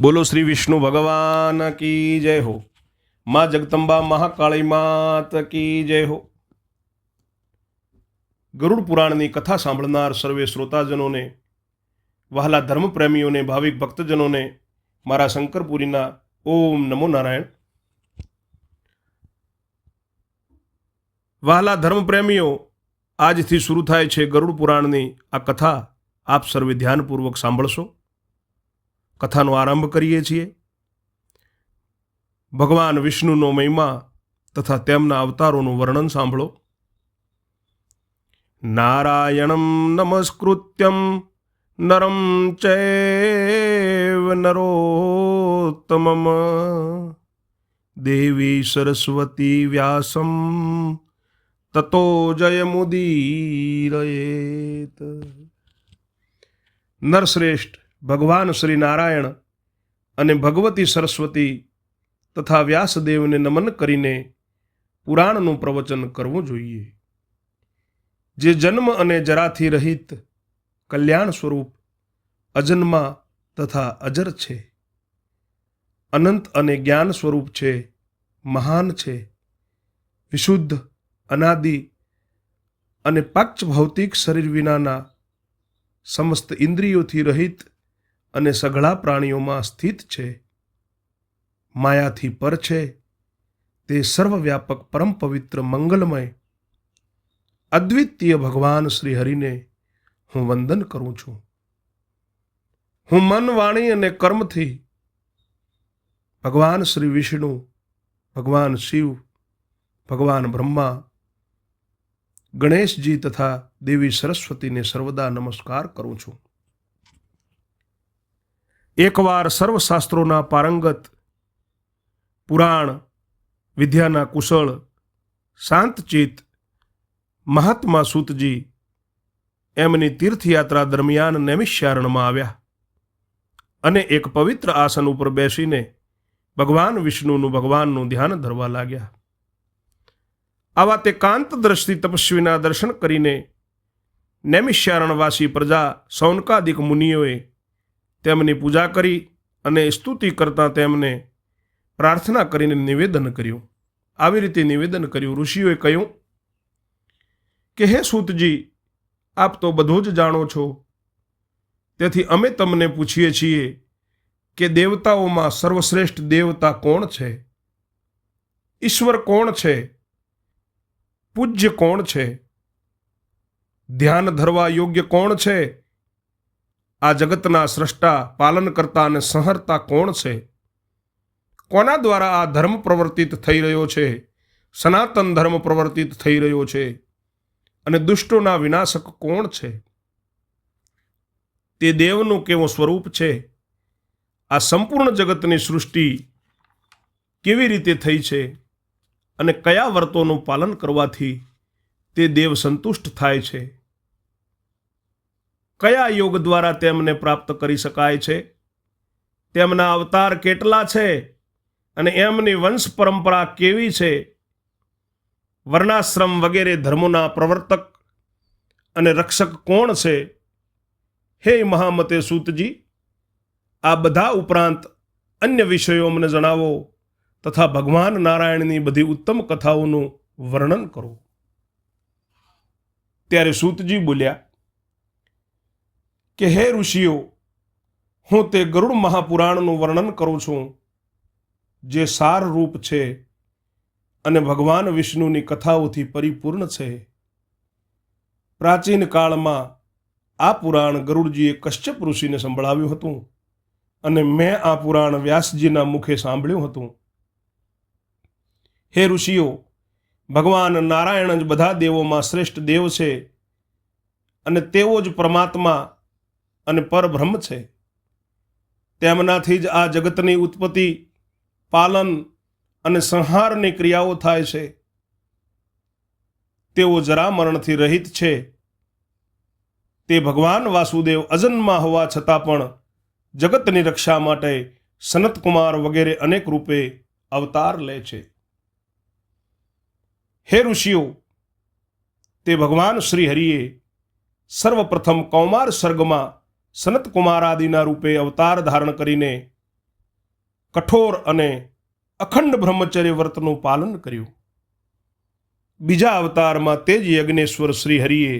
બોલો શ્રી વિષ્ણુ ભગવાન કી જય હો? માં જગદંબા મહાકાળી માત કી જય હો? ગરુડ પુરાણની કથા સાંભળનાર સર્વે શ્રોતાજનોને વહાલા ધર્મપ્રેમીઓને ભાવિક ભક્તજનોને, મારા શંકરપુરીના ઓમ નમો નારાયણ. વહાલા ધર્મપ્રેમીઓ આજથી શરૂ થાય છે ગરુડ પુરાણની આ કથા. આપ સર્વે ધ્યાનપૂર્વક સાંભળશો. કથાનો આરંભ કરીએ છીએ. ભગવાન વિષ્ણુનો મહિમા તથા તેમના અવતારોનું વર્ણન સાંભળો. નારાયણમ નમસ્કૃત્યમ નરમ ચૈવ નરોત્તમમ. દેવી સરસ્વતી વ્યાસમ તતો જયમુદીરયેત. નરશ્રેષ્ઠ ભગવાન શ્રી નારાયણ અને ભગવતી સરસ્વતી તથા વ્યાસદેવને નમન કરીને પુરાણનું પ્રવચન કરવું જોઈએ. જે જન્મ અને જરાથી રહિત કલ્યાણ સ્વરૂપ અજન્મા તથા અજર છે, અનંત અને જ્ઞાન સ્વરૂપ છે, મહાન છે, વિશુદ્ધ, અનાદિ અને પક્ષ ભૌતિક શરીર વિનાના સમસ્ત ઇન્દ્રિયોથી રહિત અને સઘળા પ્રાણીઓમાં સ્થિત છે, માયાથી પર છે, તે સર્વવ્યાપક પરમ પવિત્ર મંગલમય, અદ્વિતીય ભગવાન શ્રી હરિને હું વંદન કરું છું. હું મન વાણી અને કર્મથી ભગવાન શ્રી વિષ્ણુ, ભગવાન શિવ, ભગવાન બ્રહ્મા, ગણેશજી તથા દેવી સરસ્વતીને સર્વદા નમસ્કાર કરું છું. એકવાર સર્વશાસ્ત્રોના પારંગત પુરાણ, વિદ્યાના કુશળ શાંતચિત મહાત્મા સૂતજી એમની તીર્થયાત્રા દરમિયાન નૈમિષ્યારણમાં આવ્યા અને એક પવિત્ર આસન ઉપર બેસીને ભગવાન વિષ્ણુનું, ભગવાનનું ધ્યાન ધરવા લાગ્યા. આવા તે કાંત દ્રષ્ટિ તપસ્વીના દર્શન કરીને નૈમિષ્યારણવાસી પ્રજા સૌનકાદિક મુનિઓએ તેમની પૂજા કરી અને સ્તુતિ કરતાં તેમને પ્રાર્થના કરીને નિવેદન કર્યું. આવી રીતે નિવેદન કર્યું. ઋષિઓએ કહ્યું, કે હે સૂતજી, આપ તો બધું જ જાણો છો. તેથી અમે તમને પૂછીએ છીએ કે દેવતાઓમાં સર્વશ્રેષ્ઠ દેવતા કોણ છે? ઈશ્વર કોણ છે? પૂજ્ય કોણ છે? ધ્યાન ધરવા યોગ્ય કોણ છે? આ જગતના સ્રષ્ટા પાલનકર્તા અને સંહરતા કોણ છે? કોના દ્વારા આ ધર્મ પ્રવર્તિત થઈ રહ્યો છે? સનાતન ધર્મ પ્રવર્તિત થઈ રહ્યો છે? અને દુષ્ટોના વિનાશક કોણ છે? તે દેવનું કેવું સ્વરૂપ છે? આ સંપૂર્ણ જગતની સૃષ્ટિ કેવી રીતે થઈ છે? અને કયા વર્તોનું પાલન કરવાથી તે દેવ સંતુષ્ટ થાય છે? કયા યોગ દ્વારા તેમને પ્રાપ્ત કરી શકાય છે? તેમના અવતાર કેટલા છે? અને એમની વંશ પરંપરા કેવી છે? વર્ણાશ્રમ વગેરે ધર્મોના પ્રવર્તક અને રક્ષક કોણ છે? હે મહામતે સૂતજી આ બધા ઉપરાંત અન્ય વિષયો મને જણાવો તથા ભગવાન નારાયણની બધી ઉત્તમ કથાઓનું વર્ણન કરો. ત્યારે સૂતજી બોલ્યા કે હે ઋષિઓ, હું તે ગરુડ મહાપુરાણનું વર્ણન કરું છું, જે સાર રૂપ છે અને ભગવાન વિષ્ણુની કથાઓથી પરિપૂર્ણ છે. પ્રાચીન કાળમાં આ પુરાણ ગરુડજીએ કશ્યપ ઋષિને સંભળાવ્યું હતું અને મેં આ પુરાણ વ્યાસજીના મુખે સાંભળ્યું હતું. હે ઋષિઓ, ભગવાન નારાયણ જ બધા દેવોમાં શ્રેષ્ઠ દેવ છે અને તેઓ જ પરમાત્મા અને પરબ્રહ્મ છે. તેમનાથી જ આ જગતની ઉત્પત્તિ, પાલન અને સંહારની ક્રિયાઓ થાય છે. તેઓ જરા મરણથી રહિત છે. તે ભગવાન વાસુદેવ અજન્મા હોવા છતાં પણ જગતની રક્ષા માટે સનતકુમાર વગેરે અનેક રૂપે અવતાર લે છે. હે ઋષિઓ, તે ભગવાન શ્રી હરિએ સર્વપ્રથમ કૌમાર સર્ગમાં સનતકુમાર આદિના રૂપે અવતાર ધારણ કરીને કઠોર અને અખંડ બ્રહ્મચર્ય વ્રતનું પાલન કર્યું. બીજા અવતારમાં તે જ યજ્ઞેશ્વર શ્રી હરિએ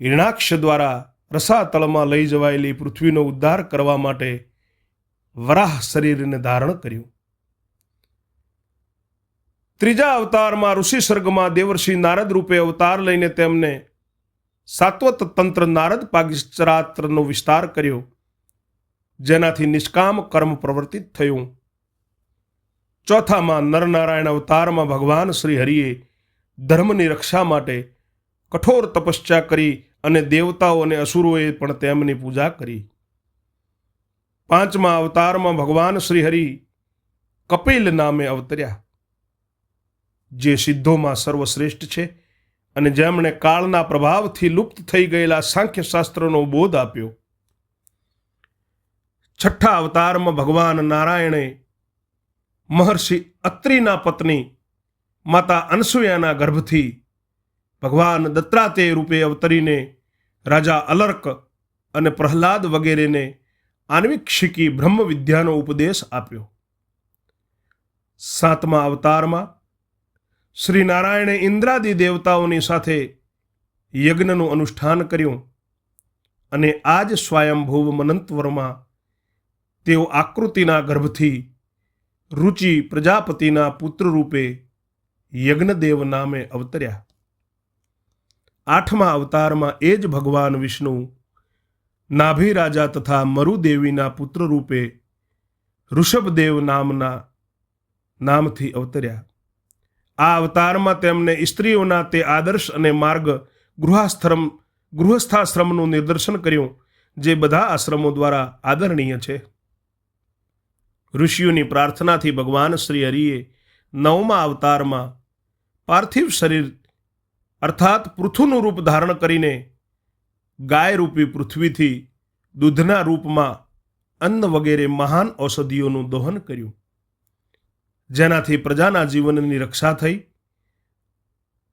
હિરણાક્ષ દ્વારા રસાતળમાં લઈ જવાયેલી પૃથ્વીનો ઉદ્ધાર કરવા માટે વરાહ શરીરને ધારણ કર્યું. ત્રીજા અવતારમાં ઋષિ સર્ગમાં દેવર્ષિ નારદ રૂપે અવતાર લઈને તેમને સાત્વત તંત્ર નારદ પાગિસ્તરાત્રનો વિસ્તાર કર્યો, જેનાથી નિષ્કામ કર્મ પ્રવર્તિત થયું. ચોથામાં નરનારાયણ અવતારમાં ભગવાન શ્રી હરિએ ધર્મની રક્ષા માટે કઠોર તપસ્યા કરી અને દેવતાઓ અને અસુરોએ પણ તેમની પૂજા કરી. પાંચમા અવતારમાં ભગવાન શ્રી હરિ કપિલ નામે અવતર્યા, જે સિદ્ધોમાં સર્વશ્રેષ્ઠ છે. અને જેમણે કાળના પ્રભાવથી લુપ્ત થઈ ગયેલા સાંખ્યશાસ્ત્રનો બોધ આપ્યો. છઠ્ઠા અવતારમાં ભગવાન નારાયણે મહર્ષિ અત્રિના પત્ની માતા અનસુયાના ગર્ભથી ભગવાન દત્તાત્રેય રૂપે અવતરીને રાજા અલર્ક અને પ્રહલાદ વગેરેને આન્વિક શીખી બ્રહ્મ વિદ્યાનો ઉપદેશ આપ્યો. સાતમા અવતારમાં શ્રી નારાયણે ઇન્દ્રાદિ દેવતાઓની સાથે યજ્ઞનું અનુષ્ઠાન કર્યું અને આ જ સ્વયંભુવ મનંતવરમાં તેઓ આકૃતિના ગર્ભથી રુચિ પ્રજાપતિના પુત્ર રૂપે યજ્ઞદેવ નામે અવતર્યા. આઠમા અવતારમાં એ જ ભગવાન વિષ્ણુ નાભી રાજા તથા મરુદેવીના પુત્ર રૂપે ઋષભદેવ નામના નામથી અવતર્યા. આ અવતારમાં તેમને સ્ત્રીઓના તે આદર્શ અને માર્ગ ગૃહાશ્રમ ગૃહસ્થાશ્રમનું નિદર્શન કર્યું, જે બધા આશ્રમો દ્વારા આદરણીય છે. ઋષિઓની પ્રાર્થનાથી ભગવાન શ્રી હરિએ નવમા અવતારમાં પાર્થિવ શરીર અર્થાત પૃથુનું રૂપ ધારણ કરીને ગાય રૂપી પૃથ્વીથી દૂધના રૂપમાં અન્ન વગેરે મહાન ઔષધિઓનું દોહન કર્યું. જેનાથી પ્રજાના જીવનની રક્ષા થઈ.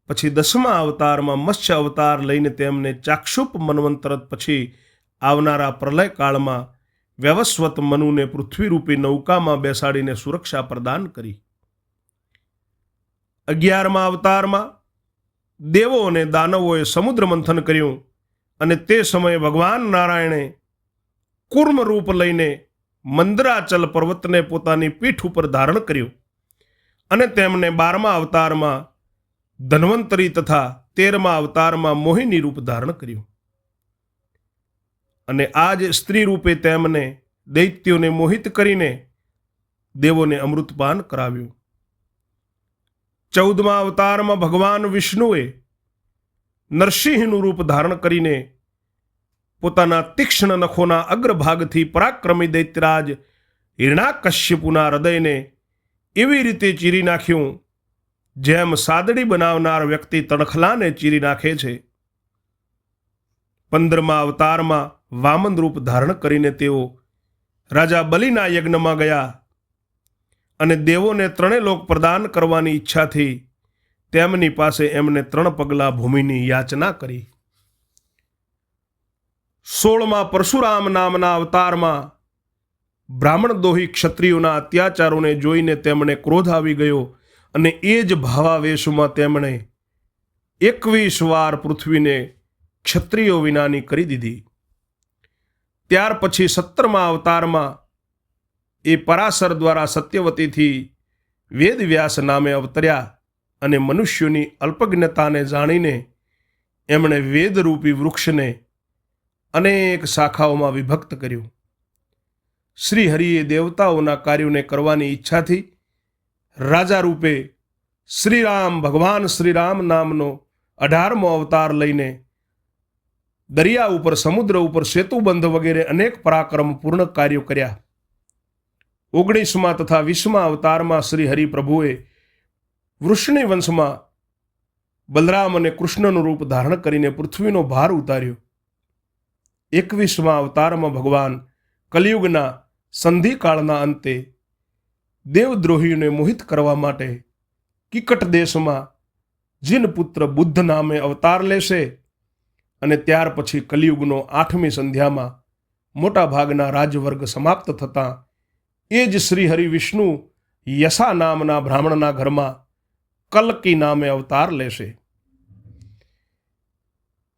પછી દસમા અવતારમાં મત્સ્ય અવતાર લઈને તેમને ચાક્ષુપ મનવંતરત પછી આવનારા પ્રલય કાળમાં વ્યવસ્વત મનુને પૃથ્વીરૂપી નૌકામાં બેસાડીને સુરક્ષા પ્રદાન કરી. અગિયારમા અવતારમાં દેવો અને દાનવોએ સમુદ્ર મંથન કર્યું અને તે સમયે ભગવાન નારાયણે કુર્મ રૂપ લઈને મંદરાચલ પર્વતને પોતાની પીઠ ઉપર ધારણ કર્યું. અને તેમને બારમા અવતારમાં ધન્વંતરી તથા તેરમા અવતારમાં મોહિની રૂપ ધારણ કર્યું. અને આ જ સ્ત્રી રૂપે તેમને દૈત્યોને મોહિત કરીને દેવોને અમૃતપાન કરાવ્યું. ચૌદમા અવતારમાં ભગવાન વિષ્ણુએ નરસિંહનું રૂપ ધારણ કરીને પોતાના તીક્ષ્ણ નખોના અગ્રભાગથી પરાક્રમી દૈત્યરાજ હિરણાકશ્યપુના હૃદયને એવી રીતે ચીરી નાખ્યું, જેમ સાદડી બનાવનાર વ્યક્તિ તણખલાને ચીરી નાખે છે. પંદરમા અવતારમાં વામન રૂપ ધારણ કરીને તેઓ રાજા બલિના યજ્ઞમાં ગયા અને દેવોને ત્રણે લોક પ્રદાન કરવાની ઈચ્છાથી તેમની પાસે એમને ત્રણ પગલા ભૂમિની યાચના કરી. સોળમાં પરશુરામ નામના અવતારમાં બ્રાહ્મણ દોહી ક્ષત્રિયોના અત્યાચારોને જોઈને તેમણે ક્રોધ આવી ગયો અને એ જ ભાવાવેશમાં તેમણે એકવીસ વાર પૃથ્વીને ક્ષત્રિયો વિનાની કરી દીધી. ત્યાર પછી સત્તરમા અવતારમાં એ પરાશર દ્વારા સત્યવતીથી વેદવ્યાસ નામે અવતર્યા અને મનુષ્યોની અલ્પજ્ઞતાને જાણીને એમણે વેદરૂપી વૃક્ષને અનેક શાખાઓમાં વિભક્ત કર્યું. શ્રી હરિએ દેવતાઓના કાર્યોને કરવાની ઈચ્છાથી રાજા રૂપે શ્રીરામ, ભગવાન શ્રીરામ નામનો અઢારમો અવતાર લઈને દરિયા ઉપર, સમુદ્ર ઉપર સેતુબંધ વગેરે અનેક પરાક્રમ પૂર્ણ કાર્યો કર્યા. ઓગણીસમાં તથા વીસમાં અવતારમાં શ્રી હરિપ્રભુએ વૃષ્ણિ વંશમાં બલરામ અને કૃષ્ણનું રૂપ ધારણ કરીને પૃથ્વીનો ભાર ઉતાર્યો. એકવીસમાં અવતારમાં ભગવાન કલિયુગના સંધિકાળના અંતે દેવદ્રોહીઓને મોહિત કરવા માટે કિકટ દેશમાં જીન પુત્ર બુદ્ધ નામે અવતાર લેશે અને ત્યાર પછી કલિયુગનો આઠમી સંધ્યામાં મોટાભાગના રાજવર્ગ સમાપ્ત થતાં એ જ શ્રી હરિ વિષ્ણુ યશા નામના બ્રાહ્મણના ઘરમાં કલ્કી નામે અવતાર લેશે.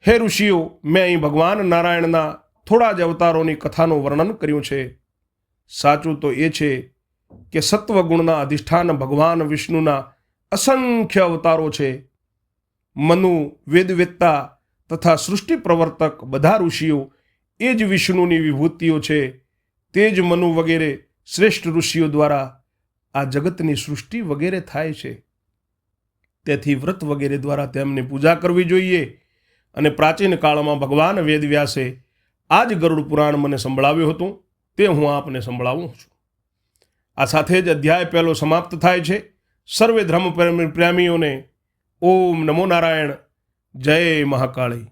હે ઋષિઓ, મેં અહીં ભગવાન નારાયણના થોડા જ અવતારોની કથાનું વર્ણન કર્યું છે. સાચું તો એ છે કે સત્વગુણના અધિષ્ઠાન ભગવાન વિષ્ણુના અસંખ્ય અવતારો છે. મનુ, વેદવેત્તા તથા સૃષ્ટિ પ્રવર્તક બધા ઋષિઓ એ જ વિષ્ણુની વિભૂતિઓ છે. તે જ મનુ વગેરે શ્રેષ્ઠ ઋષિઓ દ્વારા આ જગતની સૃષ્ટિ વગેરે થાય છે. તેથી વ્રત વગેરે દ્વારા તેમની પૂજા કરવી જોઈએ અને પ્રાચીન કાળમાં ભગવાન વેદવ્યાસે આ જ ગરુડ પુરાણ મને સંભળાવ્યું હતું. તે હું આપને સંભળાવું છું. આ સાથે જ અધ્યાય પહેલો સમાપ્ત થાય છે. સર્વે ધર્મ પ્રેમી પ્રેમીઓને ઓમ નમો નારાયણ. જય મહાકાળી.